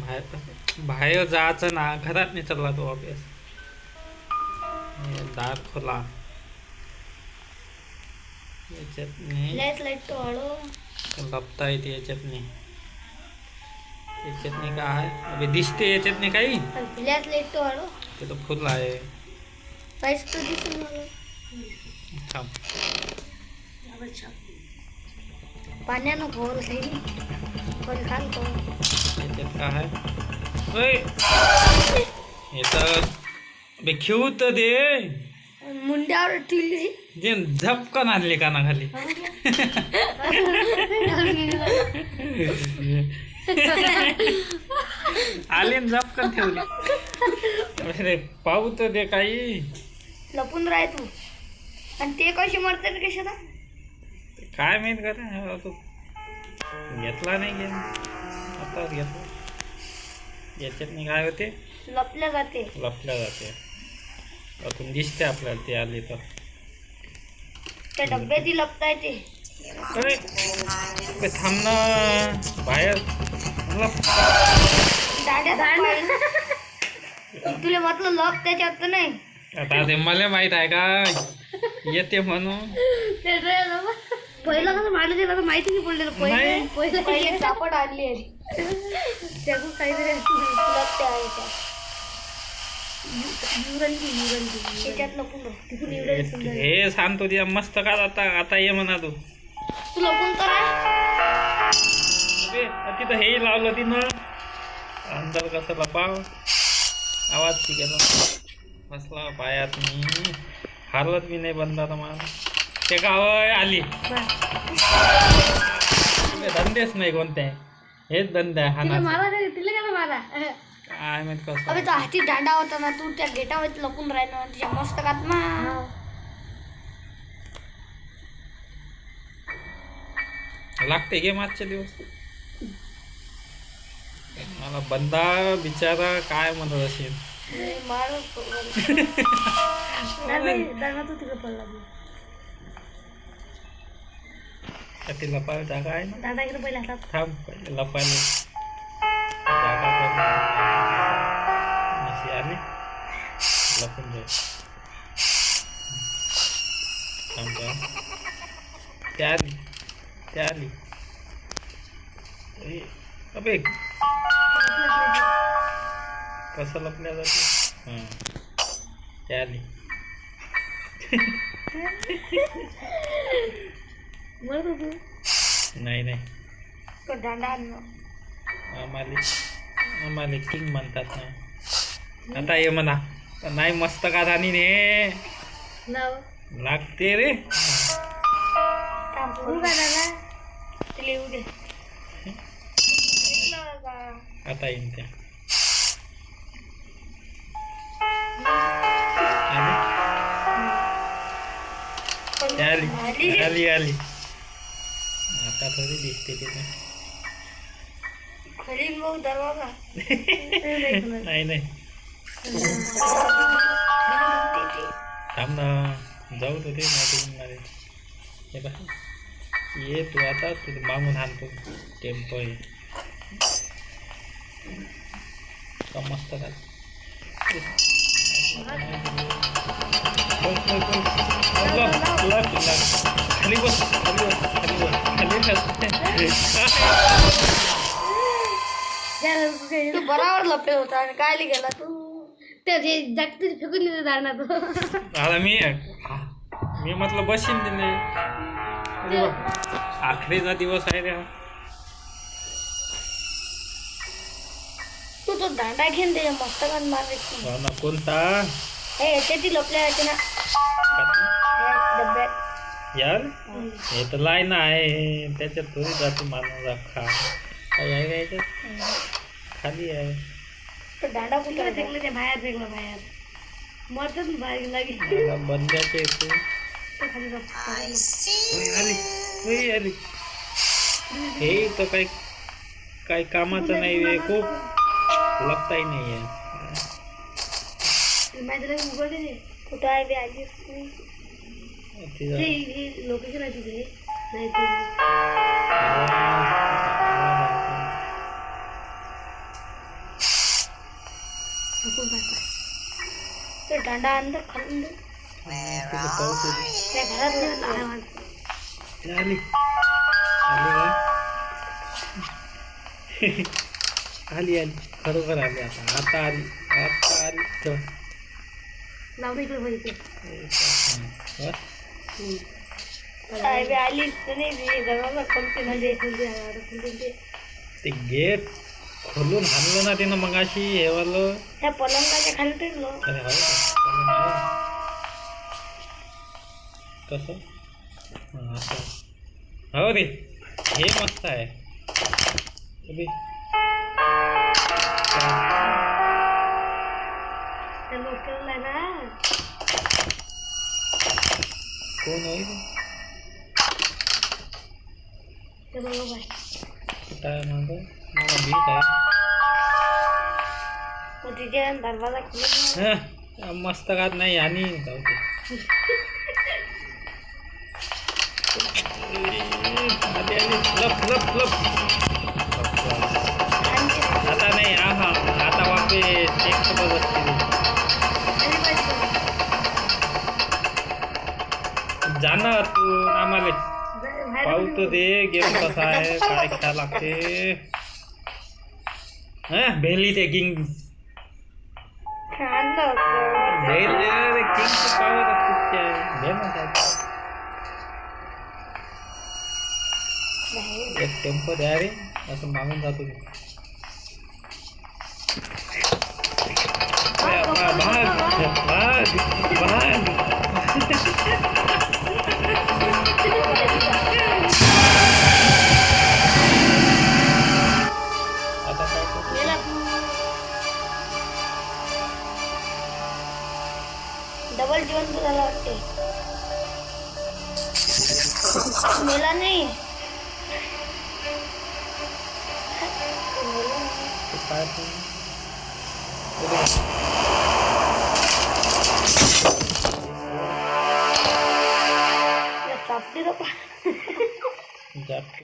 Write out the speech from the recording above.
बाहेर बाहेर जायचं ना घरात नाही चालला तो अभ्यास. दार खोला. याच्यात नाही. लाइट लाइट तो हळू लपता येते याच्यात नाही. याच्यात नाही काय? अबे दिसते याच्यात नाही काही? तो तर फुल आहे. पाण्यानं खोल काही खोल याच्यात काय आहे! हे तर अबे खेळू तर दे? मुंड्यावर ठेवली जे झपकन आणले काना खाली। आले झपकन ठेवली अरे पाहू तर दे काही लपून राह तू। आणि ते कशी मरतात कशाला काय माहीत का? तू घेतला नाही गेम आताच घेतला. याच्यात नाही काय होते लपल्या जाते. लपल्या जाते. आतून दिसते आपल्याला ते आले तर. त्या डब्यात लपता येते अरे ना. बाहेर. तुला म्हटलं लप त्याच्यात तर नाही. आता ते मला माहीत आहे का? येते म्हणून. पहिलं कसं मारलं तर माहिती नाही पडलेलं. पहिले पहिले पहिले चापड आणली आहे. त्यातून काहीतरी लपते आहे त्यात. आहे. हे सांगतो तिला मस्त का आता आता ये म्हणा तू. तू लपून तर आहे. तिथं हे लावलं तिनं. अंदर कसं लपाव? आवाज ती गेला बसला पायात मी. हारलत मी नाही बंद आता मला ते गाव आली. धंदेच नाही कोणते. हेच धंदे आहे तिला हाना मारा रे, तिला काय मारा. काय माहीत कसं अबे तो हाती दांडा होता ना तू त्या गेटावर लपून राहिला ना तिच्या मस्तकात मा. लागते गे मागचे दिवस? मला बंदा बिचारा काय म्हणत असेल? दांडा तू तिकडे पडला का ते लपाय जागा आहे ना दांडा इकडे पहिला हातात थांब पहिले लपायला जागा कर. अशी आली लपून जाऊ थांब का त्या आली त्या आली ए, अबे कसं लपल्या जाते हां आली म्हणत होतो नाही नाही तो दांडा आणला आम्हाला आम्हाला किंग म्हणतात ना आता ये म्हणा नाही मस्त का राणी ने नाव लागते रे थांब काय दादा तिला येऊ दे आता येईन त्या आली? आली आली आली आता थोडी दिसते तिथे खलील भाऊ दरवाजा नाही नाही थांब ना जाऊ तर ते नाही मारे हे बघ ये तू आता तू मागून आणतो टेम्पो आहे का मस्त का खाली बस खाली बस खाली बस खाली बस तू बराबर लपे होता आणि काय गेला तू? ते जे जागते फेकून दिले दांडा तो. आता मी मी म्हटलं बसीन दिले आखरीचा दिवस आहे रे हा. तू तो दांडा घेऊन त्याच्या मस्तकात मार हो ना कोणता? हे याच्यात लपल्या याच्या ना. हे डब्यात. यार? हे तर लाईन आहे. त्याच्यात थोडी जाते माणूस अख्खा काय आहे का याच्यात? खाली आहे. तो दांडा कुठे फेकलं ते बाहेर फेकलं बाहेर. मरतच बाहेर लागे मला बंद्याचे येते. खाली आली ओय, आली हे तर काही काही कामाचं नाही आहे खूप लपताही नाही आहे कुठं आहे बे आली तिथं. ते हे लोकेशन आहे तिथे. नाही ते. दांडा अंदर खालून. त्या घरात नाही आली आली. खरोखर आली आता. आता आली. आता आली. चल लावून इकडे बघितलं बस. काय बी आलीच तर नाही ती दरवाजा खोलते म्हणजे खोलते खोलते ते. ते गेट खोलून हाणलं ना तिनं मगाशी हे वालं त्या पलंगाच्या खाली टेकलो अरे हो का? चालेल ना. कसं हां, असं. हो रे हे मस्त आहे अबे. त्या लोकलला ना कोण होईल ते बरोबर आहे कुठं आहे माझं मला भीत आहे मग तिथे दरवाजा खोलून हं, मस्तकात नाही आणि जाऊ दे आली, आली. लप लप जाणार तू आम्हाला बाहेर पाहू तर दे गेम कसा आहे काय खेळा लागते हा भेली ते किंग आणलं होतं भेल रे किंग पावर असते भेल ना काय बाहेर एक टेम्पो द्या रे असं मागून जातो डबल जिवंत झाला वाटते मेला नाही मेला नाही. ते काय करू? या चापटीला पा- जात